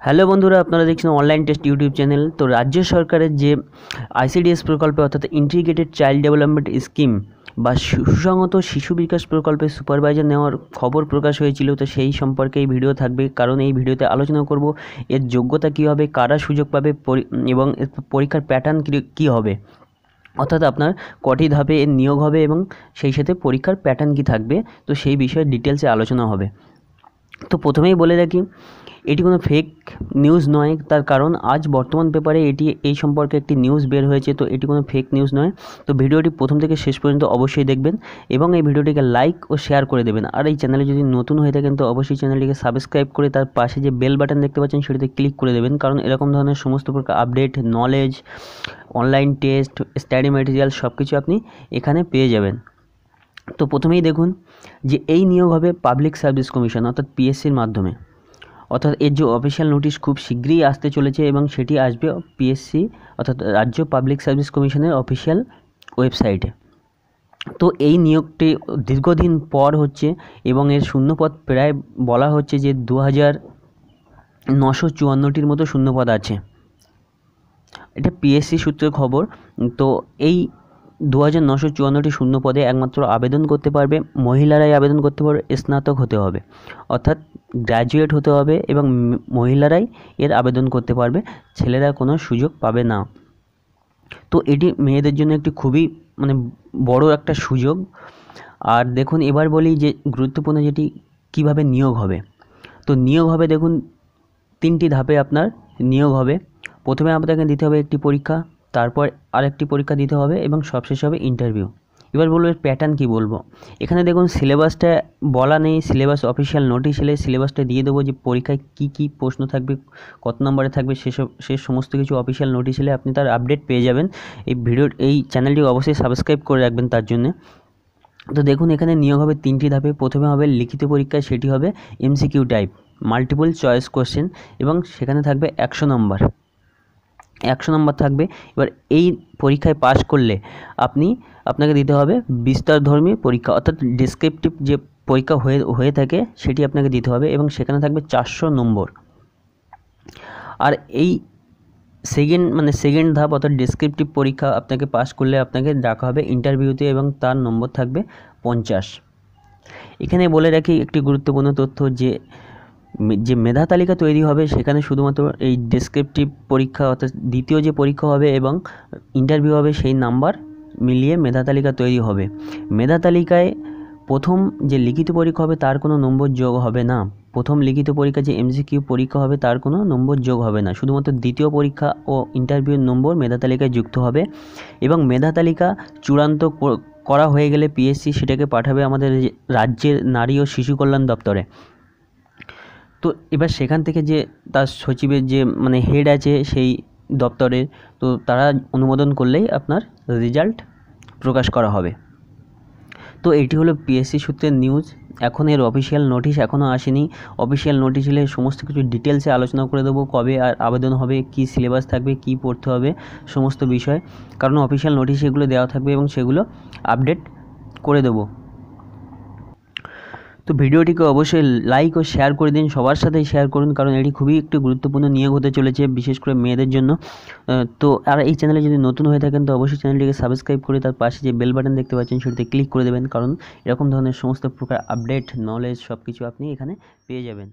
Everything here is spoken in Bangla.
হ্যালো বন্ধুরা, আপনারা দেখছেন অনলাইন টেস্ট ইউটিউব চ্যানেল তো রাজ্য সরকারের যে আইসিডিএস প্রকল্পে, অর্থাৎ ইন্টিগ্রেটেড চাইল্ড ডেভেলপমেন্ট স্কিম বা সুসংহত শিশু বিকাশ প্রকল্পে সুপারভাইজার নেওয়ার খবর প্রকাশ হয়েছিল, তো সেই সম্পর্কে এই ভিডিও থাকবে। কারণ এই ভিডিওতে আলোচনা করব, এর যোগ্যতা কী হবে, কারা সুযোগ পাবে এবং পরীক্ষার প্যাটার্ন কী হবে। অর্থাৎ আপনার কটি ধাপে এর নিয়োগ হবে এবং সেই সাথে পরীক্ষার প্যাটার্ন কী থাকবে, তো সেই বিষয়ে ডিটেলসে আলোচনা হবে। তো প্রথমেই বলে রাখি, এটি কোনো ফেক নিউজ নয়। তার কারণ, আজ বর্তমান পেপারে এটি, এই সম্পর্কে একটি নিউজ বের হয়েছে, তো এটি কোনো ফেক নিউজ নয়। তো ভিডিওটি প্রথম থেকে শেষ পর্যন্ত অবশ্যই দেখবেন এবং এই ভিডিওটিকে লাইক ও শেয়ার করে দেবেন। আর এই চ্যানেলে যদি নতুন হয়ে থাকেন, তো অবশ্যই চ্যানেলটিকে সাবস্ক্রাইব করে তার পাশে যে বেল বাটন দেখতে পাচ্ছেন, সেটিতে ক্লিক করে দেবেন। কারণ এরকম ধরনের সমস্ত প্রকার update knowledge online test study material সব কিছু আপনি এখানে পেয়ে যাবেন। তো প্রথমেই দেখুন যে এই নিয়োগ হবে পাবলিক সার্ভিস কমিশন অর্থাৎ পিএসসির মাধ্যমে। অর্থাৎ এর যে অফিসিয়াল নোটিশ খুব শীঘ্রই আসতে চলেছে এবং সেটি আসবে পিএসসি অর্থাৎ রাজ্য পাবলিক সার্ভিস কমিশনের অফিসিয়াল ওয়েবসাইটে তো এই নিয়োগটি দীর্ঘদিন পর হচ্ছে এবং এর শূন্যপদ প্রায় বলা হচ্ছে যে দু হাজার নশো চুয়ান্নটির মতো শূন্যপদ আছে। এটা পিএসসি সূত্রের খবর। তো এই দু হাজার নশো চুয়ান্নটি শূন্য পদে একমাত্র আবেদন করতে পারবে, মহিলারাই আবেদন করতে পারবে, স্নাতক হতে হবে। অর্থাৎ গ্র্যাজুয়েট হতে হবে এবং মহিলারাই এর আবেদন করতে পারবে, ছেলেরা কোনো সুযোগ পাবে না। তো এটি মেয়েদের জন্য একটি খুবই মানে বড় একটা সুযোগ। আর দেখুন, এবার বলি যে গুরুত্বপূর্ণ যেটি, কীভাবে নিয়োগ হবে। তো নিয়োগ হবে, দেখুন, তিনটি ধাপে আপনার নিয়োগ হবে। প্রথমে আপনাকে দিতে হবে একটি পরীক্ষা তারপর আরেকটি পরীক্ষা দিতে হবে এবং সবশেষে হবে ইন্টারভিউ এবার বলব এর প্যাটার্ন কী বলব? এখানে দেখুন সিলেবাসটা বলা নেই সিলেবাস অফিসিয়াল নোটিশ এলে সিলেবাসটা দিয়ে দেবো যে পরীক্ষায় কী কী প্রশ্ন থাকবে, কত নম্বরে থাকবে, সেসব, সে সমস্ত কিছু অফিসিয়াল নোটিশ এলে আপনি তার আপডেট পেয়ে যাবেন। এই ভিডিওর এই চ্যানেলটি অবশ্যই সাবস্ক্রাইব করে রাখবেন তার জন্যে। তো দেখুন এখানে নিয়োগ হবে তিনটি ধাপে। প্রথমে হবে লিখিত পরীক্ষা, সেটি হবে MCQ type multiple choice question এবং সেখানে থাকবে একশো নম্বর। একশো নম্বর থাকবে। এবার এই পরীক্ষায় পাশ করলে আপনি, আপনাকে দিতে হবে বিস্তারধর্মী পরীক্ষা। অর্থাৎ ডিসক্রিপটিভ যে পরীক্ষা হয়ে হয়ে থাকে সেটি আপনাকে দিতে হবে এবং সেখানে থাকবে চারশো নম্বর। আর এই সেকেন্ড মানে সেকেন্ড ধাপ অর্থাৎ ডিসক্রিপটিভ পরীক্ষা আপনাকে পাস করলে আপনাকে ডাকা হবে ইন্টারভিউতে এবং তার নম্বর থাকবে পঞ্চাশ। এখানে বলে রাখি একটি গুরুত্বপূর্ণ তথ্য যে যে মেধা তালিকা তৈরি হবে সেখানে শুধুমাত্র এই ডেসক্রিপটিভ পরীক্ষা অর্থাৎ দ্বিতীয় যে পরীক্ষা হবে এবং ইন্টারভিউ হবে সেই নাম্বার মিলিয়ে মেধা তালিকা তৈরি হবে। মেধা তালিকায় প্রথম যে লিখিত পরীক্ষা হবে তার কোনো নম্বর যোগ হবে না। প্রথম লিখিত পরীক্ষা যে এমসিকিউ পরীক্ষা হবে তার কোনো নম্বর যোগ হবে না। শুধুমাত্র দ্বিতীয় পরীক্ষা ও ইন্টারভিউর নম্বর মেধা তালিকায় যুক্ত হবে এবং মেধা তালিকা চূড়ান্ত করা হয়ে গেলে পিএসসি সেটাকে পাঠাবে আমাদের রাজ্যের নারী ও শিশু কল্যাণ দপ্তরে। তো এবার সেখান থেকে যে তার সচিবের যে মানে হেড আছে সেই দপ্তরের, তো তারা অনুমোদন করলেই আপনার রেজাল্ট প্রকাশ করা হবে। তো এটি হলো পিএসসি সূত্রের নিউজ এখন এর অফিসিয়াল নোটিশ এখনও আসেনি। অফিসিয়াল নোটিশ এলে সমস্ত কিছু ডিটেলসে আলোচনা করে দেবো, কবে আর আবেদন হবে, কী সিলেবাস থাকবে, কী পড়তে হবে, সমস্ত বিষয়। কারণ অফিসিয়াল নোটিশ এগুলো দেওয়া থাকবে এবং সেগুলো আপডেট করে দেবো। তো ভিডিওটিকে অবশ্যই লাইক ও শেয়ার করে দিন, সবার সাথেই শেয়ার করুন, কারণ এটি খুবই একটি গুরুত্বপূর্ণ নিয়োগ হতে চলেছে, বিশেষ করে মেয়েদের জন্য। তো আর এই চ্যানেলে যদি নতুন হয়ে থাকেন, তো অবশ্যই চ্যানেলটিকে সাবস্ক্রাইব করে তার পাশে যে বেল বাটন দেখতে পাচ্ছেন, সেটিতে ক্লিক করে দেবেন, কারণ এরকম ধরনের সমস্ত প্রকার আপডেট নলেজ সব কিছু আপনি এখানে পেয়ে যাবেন।